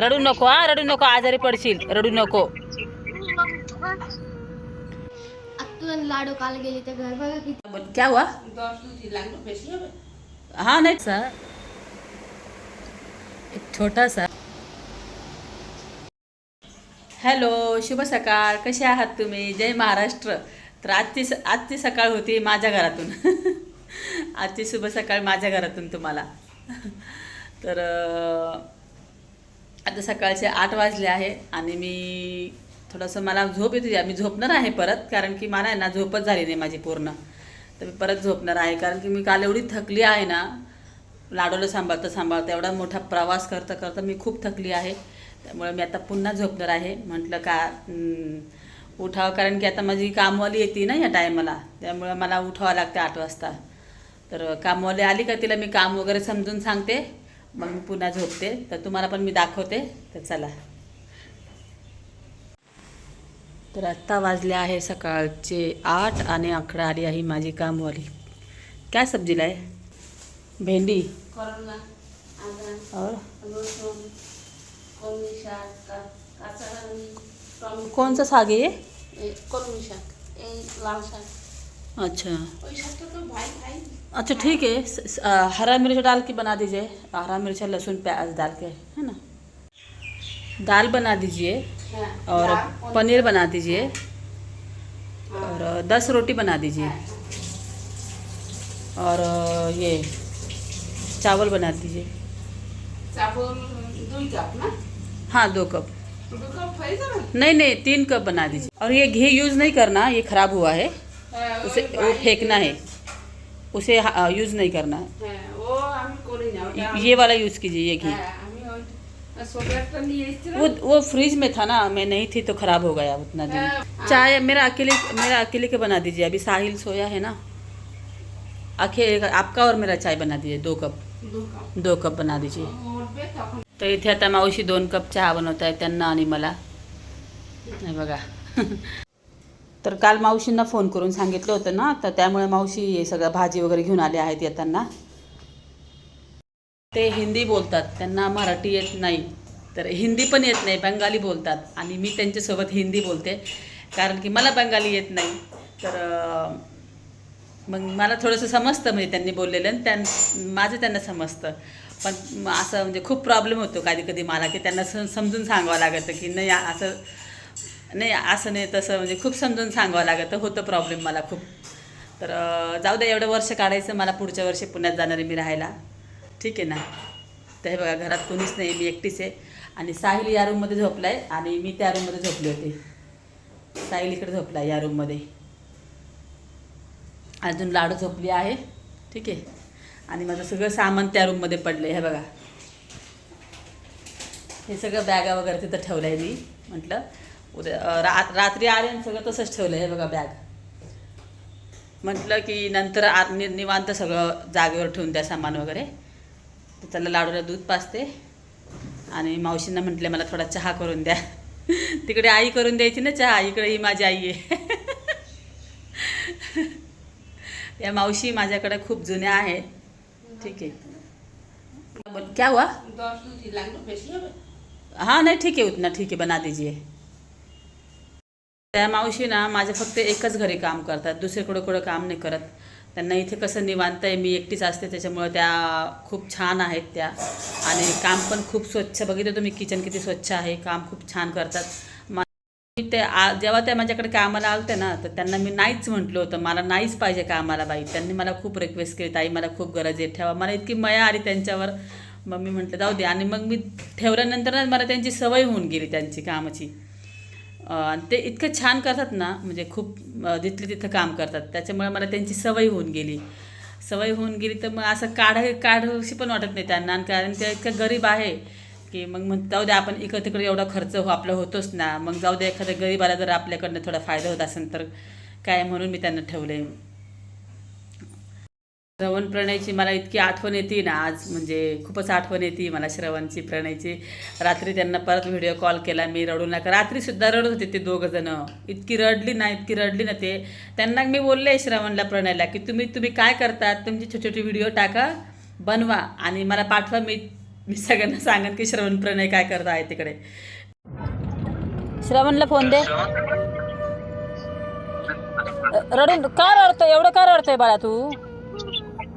रडू नको हा रडू नको आजारी पडशील रडू नको. लाडू काल गेली तर घर बघा किती. क्या हुआ? हाँ नहीं. सा. एक छोटा सा. हॅलो शुभ सकाळ. कसे आहात तुम्ही? जय महाराष्ट्र. तर आजची स- आजची सकाळ होती माझ्या घरातून. आजची शुभ सकाळ माझ्या घरातून तुम्हाला. तर आता सकाळचे आठ वाजले आहे आणि मी थोडंसं मला झोप येते. मी झोपणार आहे परत कारण की मला आहे ना झोपच झाली नाही माझी पूर्ण. तर मी परत झोपणार आहे कारण की मी काल एवढी थकली आहे ना लाडूला सांभाळता सांभाळता एवढा मोठा प्रवास करता करता मी खूप थकली आहे. त्यामुळे मी आता पुन्हा झोपणार आहे. म्हटलं का उठावं कारण की आता माझी कामवाली येते ना या टायमाला त्यामुळे मला उठावं लागते आठ वाजता. तर कामवाली आली का तिला मी काम वगैरे समजून सांगते. मग मी पुन्हा झोपते. तर तुम्हाला पण मी दाखवते. तर चला. तर आत्ता वाजले आहे सकाळचे आठ आणि अकरा. आली आहे माझी कामवाली. काय सब्जीला आहे? भेंडी. कोणचं साग आहे साग शाक लाल शाक. अच्छा। अच्छा ठीक है। हरा मिर्च डाल के बना दीजिए। हरा मिर्च लहसुन प्याज डाल के है ना? दाल बना दीजिए और पनीर बना दीजिए। और दस रोटी बना दीजिए। और ये चावल बना दीजिए। हाँ दो कप। नहीं नहीं तीन कप बना दीजिए। और ये घी यूज़ नहीं करना ये ख़राब हुआ है। उसे वो फेंकना है। उसे यूज़ नहीं करना है। ये वाला यूज़ कीजिए ये घी वो वो फ्रिज में था ना मैं नहीं थी तो ख़राब हो गया उतना दिन। चाय मेरा अकेले मेरा अकेले के बना दीजिए अभी साहिल सोया है ना। अकेले आपका और मेरा चाय बना दीजिए दो कप। दो कप। बना दीजिए। तो, तो इतना मावशी दोन कप चाह बनवत है त्यांना आणि मला। नाही तर काल मावशींना फोन करून सांगितलं होतं ना तर त्यामुळे मावशी हे सगळं भाजी वगैरे घेऊन आले आहेत येताना. ते हिंदी बोलतात त्यांना मराठी येत नाही. तर हिंदी पण येत नाही बंगाली बोलतात. आणि मी त्यांच्यासोबत हिंदी बोलते कारण की मला बंगाली येत नाही. तर मग मला थोडंसं समजतं म्हणजे त्यांनी बोललेलं आणि त्यां माझं त्यांना समजतं. पण असं म्हणजे खूप प्रॉब्लेम होतो कधी कधी मला की त्यांना समजून सांगावं लागतं की नाही असं नाही असं नाही तसं म्हणजे खूप समजून सांगावं लागतं. होतं प्रॉब्लेम मला खूप. तर जाऊ दे एवढं वर्ष काढायचं मला पुढच्या वर्षी पुण्यात जाणार आहे मी राहायला. ठीक आहे ना? तर हे बघा घरात कोणीच नाही मी एकटीच आहे. आणि साहिल या रूममध्ये झोपला आहे आणि मी त्या रूममध्ये झोपले होते. साहिल इकडे झोपला आहे या रूममध्ये अजून लाडू झोपली आहे. ठीक आहे? आणि माझं सगळं सामान त्या रूममध्ये पडलं आहे हे बघा. हे सगळं बॅगा वगैरे तिथं ठेवलं आहे मी म्हटलं. उद्या रा रात्री आर्यन सगळं तसंच ठेवलं हे बघा बॅग म्हटलं की नंतर आत नि निवांत सगळं जागेवर ठेवून द्या सामान वगैरे. तर त्याला लाडूला दूध पाजते. आणि मावशींना म्हटले मला थोडा चहा करून द्या. तिकडे आई करून द्यायची ना चहा इकडे ही माझी आई आहे. या मावशी माझ्याकडे खूप जुन्या आहेत. ठीक आहे. क्या हुआ? हाँ नहीं ठीक है उतना ठीक है बना दीजिए. त्या मावशी ना माझ्या फक्त एकच घरी काम करतात. दुसरीकडं कुठं काम नाही करत. त्यांना इथे कसं निवांत आहे मी एकटीच असते त्याच्यामुळं त्या खूप छान आहेत त्या. आणि काम पण खूप स्वच्छ बघितलं तुम्ही किचन किती स्वच्छ आहे काम खूप छान करतात. मा- मी ते आ जेव्हा त्या माझ्याकडे कामाला आलते ना तर त्यांना मी नाहीच म्हटलं होतं. मला नाहीच पाहिजे कामाला बाई. त्यांनी मला खूप रिक्वेस्ट केली ताई मला खूप गरज आहे ठेवा. मला इतकी मया आली त्यांच्यावर. मग मी म्हटलं जाऊ दे. आणि मग मी ठेवल्यानंतर ना मला त्यांची सवय होऊन गेली त्यांची कामाची. ते इतकं छान करतात ना म्हणजे खूप जिथले तिथं काम करतात. त्याच्यामुळे मला त्यांची सवय होऊन गेली. सवय होऊन गेली तर मग असं काढ काढशी पण वाटत नाही त्यांना. आणि कारण ते इतकं गरीब आहे की मग मग जाऊ दे आपण इकडं तिकडे एवढा खर्च हो आपला होतोच ना. मग जाऊ दे एखाद्या गरीबाला जर आपल्याकडनं थोडा फायदा होत असेल तर काय म्हणून मी त्यांना ठेवलं आहे श्रवण प्रणयची मला इतकी आठवण येते ना आज. म्हणजे खूपच आठवण येते मला श्रवणची प्रणयची. रात्री त्यांना परत व्हिडिओ कॉल केला मी रडू नका. रात्रीसुद्धा रडत होते ते दोघं जण. इतकी रडली ना इतकी रडली ना ते. त्यांना मी बोलले श्रवणला प्रणयला की तुम्ही तुम्ही काय करतात? तुमची छोटे छोटे व्हिडिओ टाका बनवा आणि मला पाठवा. मी मी सगळ्यांना सांगेन की श्रवण प्रणय काय करत आहे तिकडे. श्रवणला फोन दे. रडून का रडतोय? एवढं का रडतोय बाळा तू?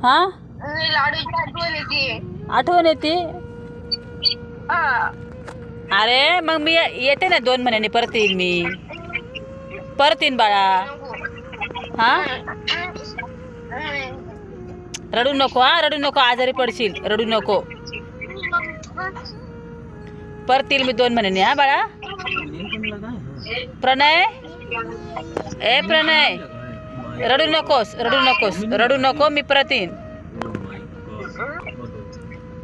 हा? लाडूची आठवण येते. आठवण येते? अरे मग मी येते ना दोन महिन्यांनी परत येईन मी. परत येईन बाळा. हा? रडू नको हा रडू नको आजारी पडशील रडू नको. परत येईल मी दोन महिन्यांनी हा बाळा. प्रणय? ए प्रणय. रडू नकोस रडू नकोस रडू नको मी परत येईन.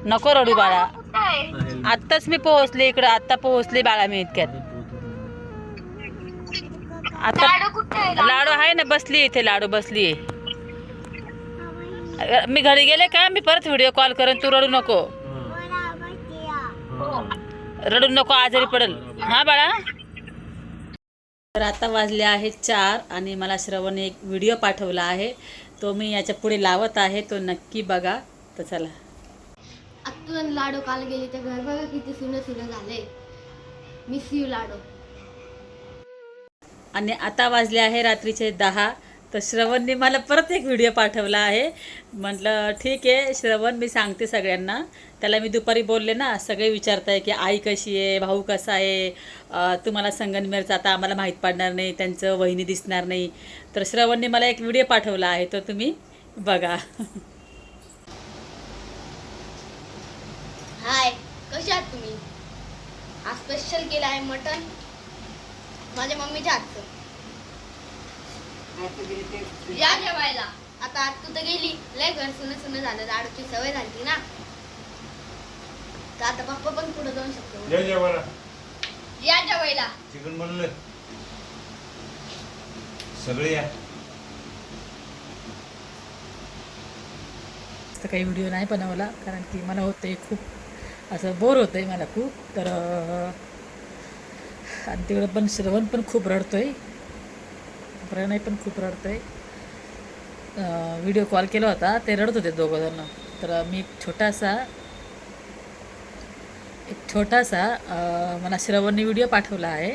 नको रडू बाळा. आत्ताच मी पोहोचले इकडे आत्ता पोहोचले बाळा मी इतक्यात. आता लाडू आहे? ना बसली इथे लाडू बसली मी घरी गेले का? मी परत व्हिडिओ कॉल करेन तू रडू नको. रडू नको आजारी पडल. हा बाळा. तर आता वाजले आहेत चार आणि मला श्रवणने एक व्हिडिओ पाठवला आहे. तो मी याच्यापुढे लावत आहे. तो नक्की बघा. तर चला. आत्तू आणि लाडू काल गेली तर घर. बघा किती सुनं सुनं झाले. मिस यू लाडू. आणि आता वाजले आहे रात्रीचे दहा. तर श्रवणने मला परत एक व्हिडिओ पाठवला आहे. म्हटलं ठीक आहे श्रवण मी सांगते सगळ्यांना. त्याला मी दुपारी बोलले ना सगळे विचारताय की आई कशी आहे भाऊ कसा आहे? तुम्हाला संगनमेरचं आता आम्हाला माहीत पडणार नाही त्यांचं वहिनी दिसणार नाही. तर श्रवणने मला एक व्हिडिओ पाठवला आहे तो तुम्ही बघा. हाय कसे आहात तुम्ही? आज स्पेशल केलं आहे मटन माझ्या मम्मीच्या हातचं. या जेवायला. आता आत्तू तर गेली. लय घर सुनं सुनं झालं. लाडूची सवय झाली ना. तर आता पप्पा पण पुढे जाऊ शकतो. जय जेवायला. या जेवायला. चिकन बनलं. सगळे या. तर काही व्हिडिओ नाही बनवला कारण की मला होते खूप असं बोर होतं आहे मला खूप. तर आणि तिकडं पण श्रवण पण खूप रडतो आहे प्रणय पण खूप रडतो आहे व्हिडिओ कॉल केला होता. ते रडत होते दोघं जण. तर मी एक छोटासा एक छोटासा मला श्रवणने व्हिडिओ पाठवला आहे.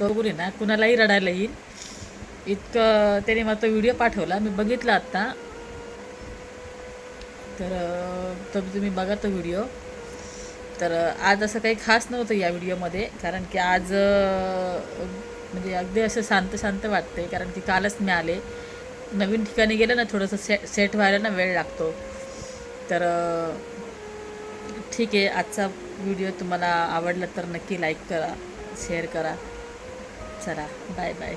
तो बोली ना कुणालाही रडायला येईल. इतकं त्याने मला तो व्हिडिओ पाठवला. मी बघितला आत्ता. तर तो तुम्ही बघा तो व्हिडिओ तर आज असं काही खास नव्हतं या व्हिडिओमध्ये कारण की आज म्हणजे अगदी असं शांत शांत वाटते कारण की कालच मी आले. नवीन ठिकाणी गेलं ना थोडंसं से सेट व्हायला ना वेळ लागतो. तर ठीक आहे आजचा व्हिडिओ तुम्हाला आवडला तर नक्की लाईक करा शेअर करा. चला बाय बाय